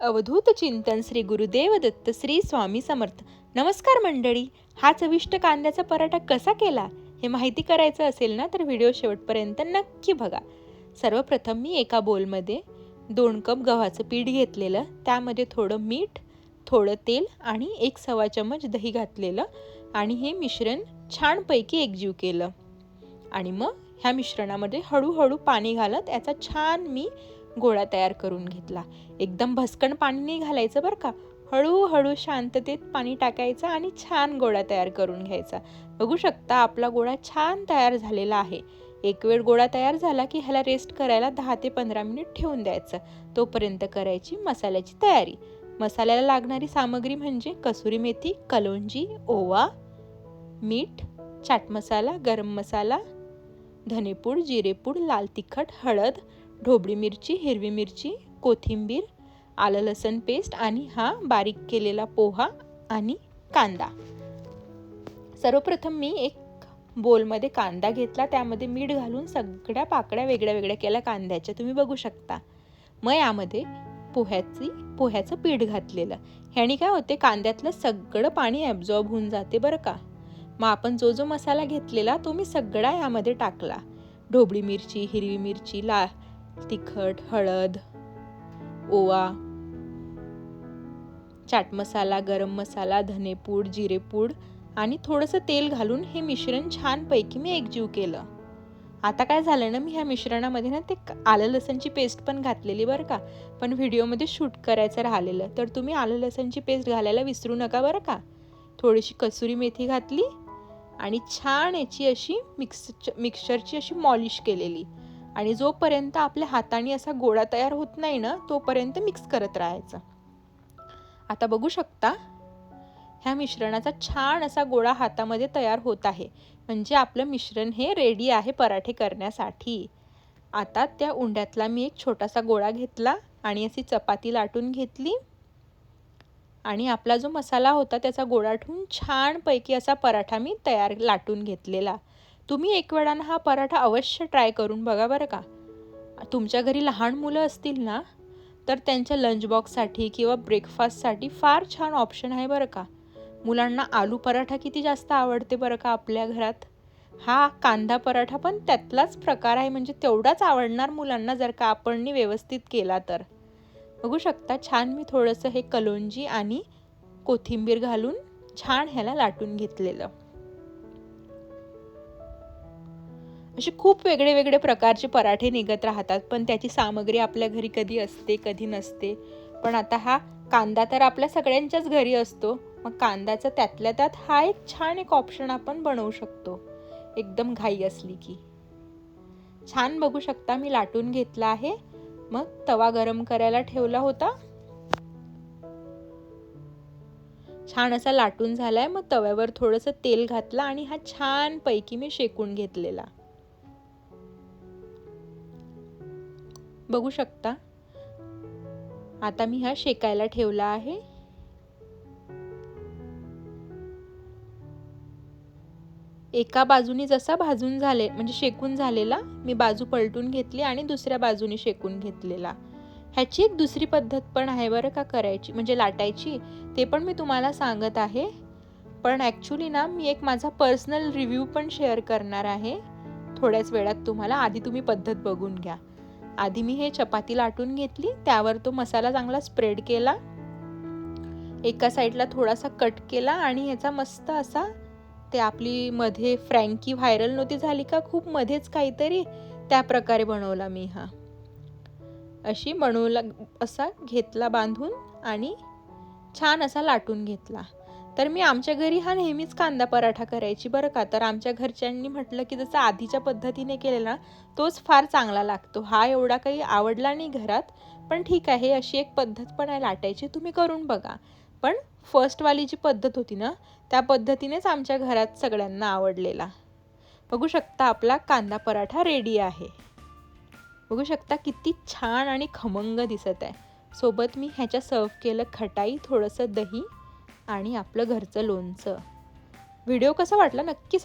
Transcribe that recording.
अवधूत चिंतन श्री गुरुदेव दत्त श्री स्वामी समर्थ. नमस्कार मंडळी. हा चविष्ट कांद्याचा पराठा कसा केला? हे माहिती करायचं असेल ना तर व्हिडिओ शेवटपर्यंत नक्की बघा. सर्वप्रथम मी एका बोलमध्ये दोन कप गव्हाचं पीठ घेतलेलं त्यामध्ये थोडं मीठ थोडं तेल आणि एक सवा चमच दही घातलेलं आणि हे मिश्रण छानपैकी एकजीव केलं. आणि मग ह्या मिश्रणामध्ये हळूहळू पाणी घालत याचा छान मी गोळा तयार करून घेतला. एकदम भसकण पाणी नाही घालायचं बरं का? हळूहळू शांततेत पाणी टाकायचं आणि छान गोळा तयार करून घ्यायचा. बघू शकता आपला गोळा छान तयार झालेला आहे. एक वेळ गोळा तयार झाला की ह्याला रेस्ट करायला दहा ते पंधरा मिनिट ठेवून द्यायचं. तोपर्यंत करायची मसाल्याची तयारी. मसाल्याला लागणारी सामग्री म्हणजे कसुरी मेथी कलोंजी ओवा मीठ चाट मसाला गरम मसाला धनेपूड जिरेपूड लाल तिखट हळद ढोबळी मिरची हिरवी मिरची कोथिंबीर आलं लसण पेस्ट आणि हा बारीक केलेला पोहा आणि कांदा. सर्वप्रथम मी एक बोलमध्ये कांदा घेतला त्यामध्ये मीठ घालून सगळ्या पाकड्या वेगळ्या वेगळ्या केल्या कांद्याच्या. तुम्ही बघू शकता. मग यामध्ये पोह्याची पोह्याचं पीठ घातलेलं. ह्याने काय होते कांद्यातलं सगळं पाणी ॲब्झॉर्ब होऊन जाते बरं का. मग आपण जो जो मसाला घेतलेला तो मी सगळा यामध्ये टाकला. ढोबळी मिरची हिरवी मिरची ला तिखट हळद ओवा चाट मसाला गरम मसाला धनेपूड जिरेपूड आणि थोडंसं तेल घालून हे मिश्रण छानपैकी मी एकजीव केलं. आता काय झालं ना मी ह्या मिश्रणामध्ये ना ते आलं लसणची पेस्ट पण घातलेली बरं का. पण व्हिडिओमध्ये शूट करायचं राहिलेलं. तर तुम्ही आलं लसणची पेस्ट घालायला विसरू नका बरं का. थोडीशी कसुरी मेथी घातली आणि छान याची अशी मिक्स मिक्सरची अशी मॉलिश केलेली. आणि जोपर्यंत आपल्या हाताने असा गोळा तयार होत नाही ना तोपर्यंत मिक्स करत राहायचं. आता बघू शकता ह्या मिश्रणाचा छान असा गोळा हातामध्ये तयार होत आहे. म्हणजे आपलं मिश्रण हे रेडी आहे पराठे करण्यासाठी. आता त्या उंड्यातला मी एक छोटासा गोळा घेतला आणि अशी चपाती लाटून घेतली. आणि आपला जो मसाला होता त्याचा गोळा ठेवून छानपैकी असा पराठा मी तयार लाटून घेतलेला. तुम्ही एक वेळानं हा पराठा अवश्य ट्राय करून बघा बरं का. तुमच्या घरी लहान मुलं असतील ना तर त्यांच्या लंच बॉक्ससाठी किंवा ब्रेकफास्टसाठी फार छान ऑप्शन आहे बरं का. मुलांना आलू पराठा किती जास्त आवडते बरं का आपल्या घरात? हा कांदा पराठा पण त्यातलाच प्रकार आहे म्हणजे तेवढाच आवडणार मुलांना जर का आपण व्यवस्थित केला तर. बघू शकता छान मी थोडंसं हे कलोंजी आणि कोथिंबीर घालून छान ह्याला लाटून घेतलेलं. असे खूप वेगळे वेगळे प्रकारचे पराठे निघत राहतात पण त्याची सामग्री आपल्या घरी कधी असते कधी नसते. पण आता हा कांदा तर आपल्या सगळ्यांच्याच घरी असतो. मग कांद्याचा त्यातल्या त्यात हा एक छान एक ऑप्शन आपण बनवू शकतो. एकदम घाई असली की. छान बघू शकता मी लाटून घेतला आहे. मग तवा गरम करायला ठेवला होता. छान असा लाटून झालाय. मग तव्यावर थोडंसं तेल घातलं आणि हा छान पैकी मी शेकून घेतलेला. बघू शकता. आता मी हा शेकायला ठेवला आहे. एका बाजूनी जसा भाजून झाले म्हणजे शेकून झालेला मी बाजू पलटून घेतली आणि दुसऱ्या बाजूने शेकून घेतलेला. ह्याची एक दुसरी पद्धत पण आहे बरं का करायची म्हणजे लाटायची ते पण मी तुम्हाला सांगत आहे. पण ॲक्च्युली ना मी एक माझा पर्सनल रिव्ह्यू पण शेअर करणार आहे. थोड्याच वेळात तुम्हाला आधी तुम्ही पद्धत बघून घ्या. आधी मी हे चपाती लाटून घेतली त्यावर तो मसाला चांगला स्प्रेड केला. एका साईडला थोडासा कट केला आणि ह्याचा मस्त असा ते आपली मध्ये फ्रँकी व्हायरल नव्हती झाली का खूप मध्येच काहीतरी त्या प्रकारे बनवला मी हा. अशी बनवला असा घेतला बांधून आणि छान असा लाटून घेतला. तर मी आमच्या घरी हा नेहमीच कांदा पराठा करायची बरं का? तर आमच्या घरच्यांनी म्हटलं की जसं आधीच्या पद्धतीने केलेला तोच फार चांगला लागतो. हा एवढा काही आवडला नाही घरात पण ठीक आहे अशी एक पद्धत पण आहे लाटायची तुम्ही करून बघा. पण फर्स्टवाली जी पद्धत होती ना त्या पद्धतीनेच आमच्या घरात सगळ्यांना आवडलेला. बघू शकता आपला कांदा पराठा रेडी आहे. बघू शकता किती छान आणि खमंग दिसत आहे. सोबत मी ह्याच्या सर्व केलं खटाई थोडंसं दही. आणि आपलं घरचं लोणचं. व्हिडिओ कसा वाटला नक्की